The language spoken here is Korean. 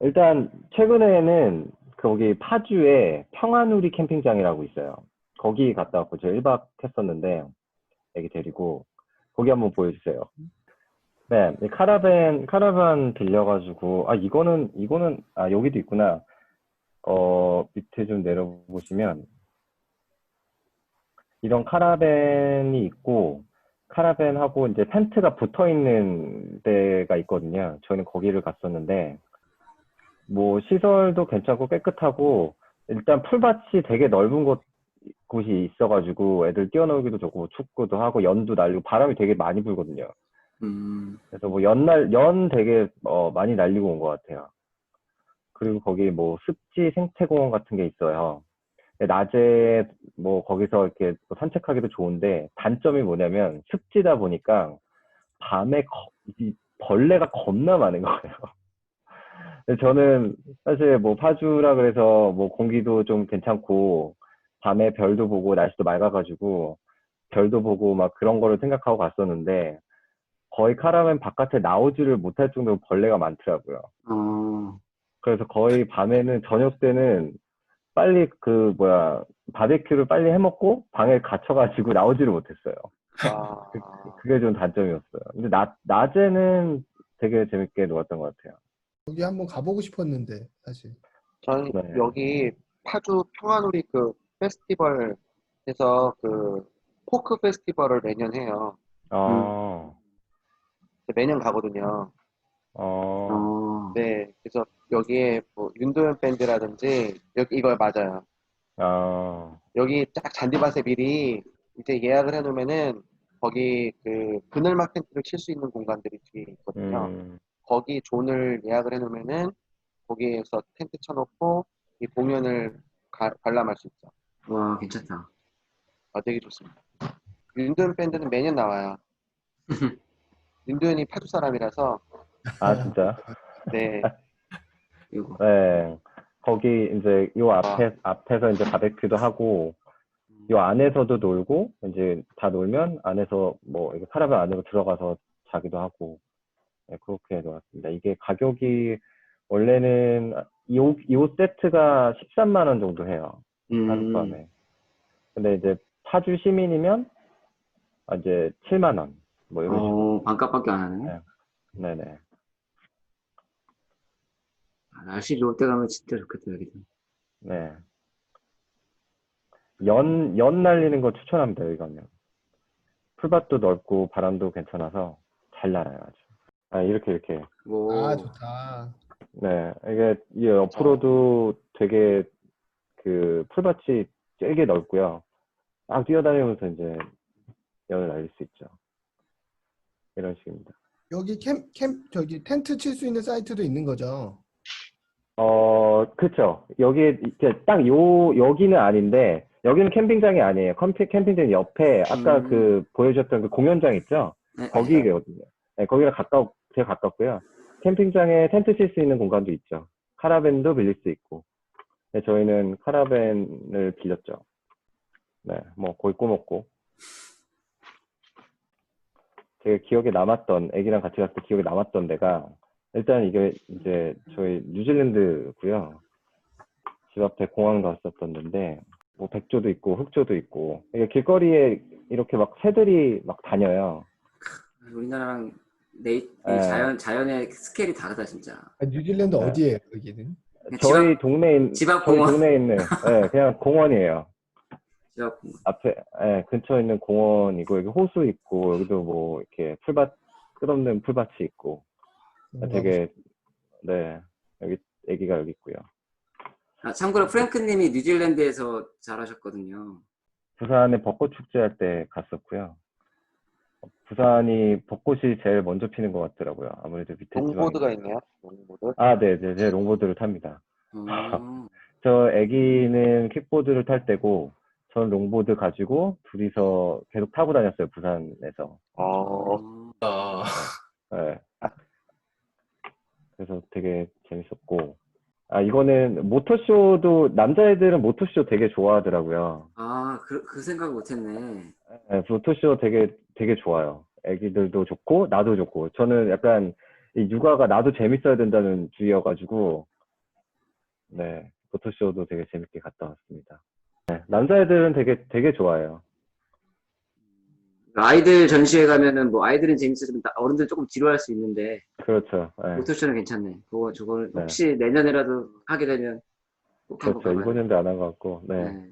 일단 최근에는 거기 파주에 평화누리 캠핑장이라고 있어요. 거기 갔다 왔고 저 1박 했었는데 애기 데리고 거기 한번 보여주세요. 네, 이 카라반 빌려가지고 아 이거는 이거는 아 여기도 있구나. 어 밑에 좀 내려보시면 이런 카라반이 있고 카라반하고 이제 텐트가 붙어 있는 데가 있거든요. 저희는 거기를 갔었는데 뭐 시설도 괜찮고 깨끗하고 일단 풀밭이 되게 넓은 곳 곳이 있어가지고 애들 뛰어놀기도 좋고 축구도 하고 연도 날리고 바람이 되게 많이 불거든요. 음, 그래서 뭐 연날 연 되게 어, 많이 날리고 온 것 같아요. 그리고 거기 뭐 습지 생태공원 같은 게 있어요. 낮에 뭐 거기서 이렇게 또 산책하기도 좋은데 단점이 뭐냐면 습지다 보니까 밤에 거- 이 벌레가 겁나 많은 거예요. 저는 사실 뭐 파주라 그래서 뭐 공기도 좀 괜찮고 밤에 별도 보고 날씨도 맑아가지고 별도 보고 막 그런 거를 생각하고 갔었는데 거의 카라반 바깥에 나오지를 못할 정도로 벌레가 많더라고요. 어, 그래서 거의 밤에는 저녁 때는 빨리 그 뭐야 바베큐를 빨리 해먹고 방에 갇혀가지고 나오지를 못했어요. 아, 그, 그게 좀 단점이었어요. 근데 낮 낮에는 되게 재밌게 놀았던 것 같아요. 여기 한번 가보고 싶었는데 사실. 저는 네. 여기 파주 평화누리 그 페스티벌에서 그 포크 페스티벌을 매년 해요. 어, 매년 가거든요. 어, 어, 네, 그래서 여기에 뭐 윤도현 밴드라든지 여기 이거 맞아요. 어, 여기 딱 잔디밭에 미리 이제 예약을 해놓으면은 거기 그 그늘막 텐트를 칠 수 있는 공간들이 뒤에 있거든요. 음, 거기 존을 예약을 해놓으면은 거기에서 텐트 쳐놓고 이 공연을 가- 관람할 수 있죠. 와, 괜찮다. 아, 되게 좋습니다. 윤도현 밴드는 매년 나와요. 윤도현이 파주 사람이라서 아 진짜. 네, 이거. 네. 거기 이제 요 앞에 앞에서 이제 바베큐도 하고 요 안에서도 놀고 이제 다 놀면 안에서 뭐 이거 카라반 안으로 들어가서 자기도 하고 네, 그렇게 놀았습니다. 이게 가격이 원래는 요, 요 세트가 13만 원 정도 해요. 음, 하룻밤에. 근데 이제 파주 시민이면 아, 이제 7만 원. 뭐 이런 식으로. 어, 반값밖에 안 하네. 네. 네네. 아, 날씨 좋을 때 가면 진짜 좋겠다, 여기도. 네. 연, 연 날리는 거 추천합니다, 여기 가면. 풀밭도 넓고 바람도 괜찮아서 잘 날아요, 아주. 아, 이렇게, 이렇게. 오, 아 좋다. 네. 이게, 이 옆으로도 되게 그 풀밭이 되게 넓고요. 막 뛰어다니면서 이제 연을 날릴 수 있죠. 이런 식입니다. 여기 캠, 캠 저기 텐트 칠 수 있는 사이트도 있는 거죠. 어, 그쵸. 여기, 이렇게 딱 요, 여기는 아닌데, 여기는 캠핑장이 아니에요. 캠핑, 캠핑장 옆에, 아까 음. 그, 보여주셨던 그 공연장 있죠? 네, 거기거든요. 네, 거기랑 가까워, 제일 가깝고요. 캠핑장에 텐트 칠 수 있는 공간도 있죠. 카라밴도 빌릴 수 있고. 네, 저희는 카라밴을 빌렸죠. 네, 뭐, 거기 꼬먹고. 되게 기억에 남았던, 애기랑 같이 갔을 때 기억에 남았던 데가, 일단 이게 이제 저희 뉴질랜드고요. 집 앞에 공항 갔었던 데인데, 뭐 백조도 있고 흑조도 있고, 이게 길거리에 이렇게 막 새들이 막 다녀요. 우리나라랑 이 네. 자연, 자연의 스케일이 다르다, 진짜. 아, 뉴질랜드 네. 어디예요 여기는? 저희 동네에 있는 집앞 저희 공원. 동네에 있는 예, 그냥 공원이에요. 집앞 공원. 앞에 예, 근처에 있는 공원이고 여기 호수 있고 여기도 뭐 이렇게 풀밭 끝없는 풀밭이 있고 어, 되게 네 여기 애기가 여기 있고요. 아, 참고로 프랭크님이 뉴질랜드에서 잘하셨거든요. 부산에 벚꽃 축제 할 때 갔었고요. 부산이 벚꽃이 제일 먼저 피는 것 같더라고요. 아무래도 밑에 롱보드가 지방이- 있네요. 롱보드. 아, 네, 네, 제 롱보드를 탑니다. 어, 저 애기는 킥보드를 탈 때고, 전 롱보드 가지고 둘이서 계속 타고 다녔어요, 부산에서. 어, 어, 네. 그래서 되게 재밌었고, 아, 이거는 모터쇼도, 남자애들은 모터쇼 되게 좋아하더라고요. 아, 그, 그 생각 못했네. 네, 모터쇼 되게, 되게 좋아요. 애기들도 좋고, 나도 좋고. 저는 약간 이 육아가 나도 재밌어야 된다는 주의여가지고 네 모터쇼도 되게 재밌게 갔다 왔습니다. 네, 남자애들은 되게 되게 좋아해요. 아이들 전시회 가면은 뭐 아이들은 재밌어지면 나- 어른들 조금 지루할 수 있는데 그렇죠. 네, 모토쇼는 괜찮네. 그거 저걸 네. 혹시 내년에라도 하게 되면 꼭 그렇죠. 가봐요. 이번 연도 안 한 것 같고 네. 네.